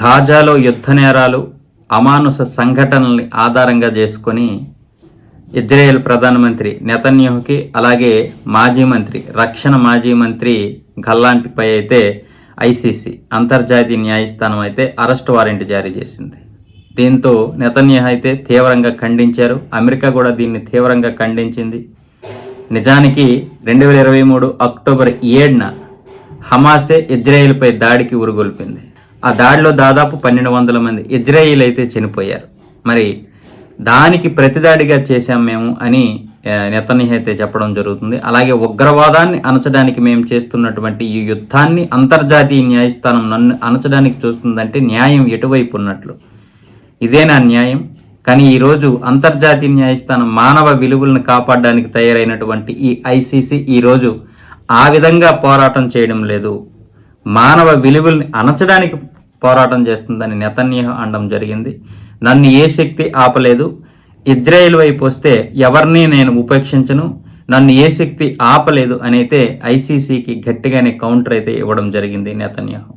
ఘాజాలో యుద్ధ నేరాలు అమానుష సంఘటనల్ని ఆధారంగా చేసుకొని ఇజ్రాయెల్ ప్రధానమంత్రి నెతన్యాహుకి అలాగే మాజీ మంత్రి రక్షణ మాజీ మంత్రి గల్లాంటిపై అయితే ఐసీసీ అంతర్జాతీయ న్యాయస్థానం అయితే అరెస్ట్ వారెంట్ జారీ చేసింది. దీంతో నెతన్యాహు అయితే తీవ్రంగా ఖండించారు. అమెరికా కూడా దీన్ని తీవ్రంగా ఖండించింది. నిజానికి రెండు వేల ఇరవై మూడు అక్టోబర్ ఏడున హమాసే ఇజ్రాయెల్పై దాడికి ఉరుగొల్పింది. ఆ దాడిలో దాదాపు పన్నెండు వందల మంది ఇజ్రాయిల్ అయితే చనిపోయారు. మరి దానికి ప్రతిదాడిగా చేశాం మేము అని నెతన్యహ అయితే చెప్పడం జరుగుతుంది. అలాగే ఉగ్రవాదాన్ని అణచడానికి మేము చేస్తున్నటువంటి ఈ యుద్ధాన్ని అంతర్జాతీయ న్యాయస్థానం నన్ను అణచడానికి చూస్తుందంటే న్యాయం ఎటువైపు ఉన్నట్లు. ఇదేనా న్యాయం? కానీ ఈరోజు అంతర్జాతీయ న్యాయస్థానం మానవ విలువలను కాపాడడానికి తయారైనటువంటి ఈ ఐసీసీ ఈరోజు ఆ విధంగా పోరాటం చేయడం లేదు. మానవ విలువల్ని అణచడానికి పోరాటం చేస్తుందని నెతన్యాహు అనడం జరిగింది. నన్ను ఏ శక్తి ఆపలేదు. ఇజ్రాయెల్ వైపు వస్తే ఎవరిని నేను ఉపేక్షించను. నన్ను ఏ శక్తి ఆపలేదు అని అయితే ఐసీసీకి గట్టిగానే కౌంటర్ అయితే ఇవ్వడం జరిగింది నెతన్యాహు.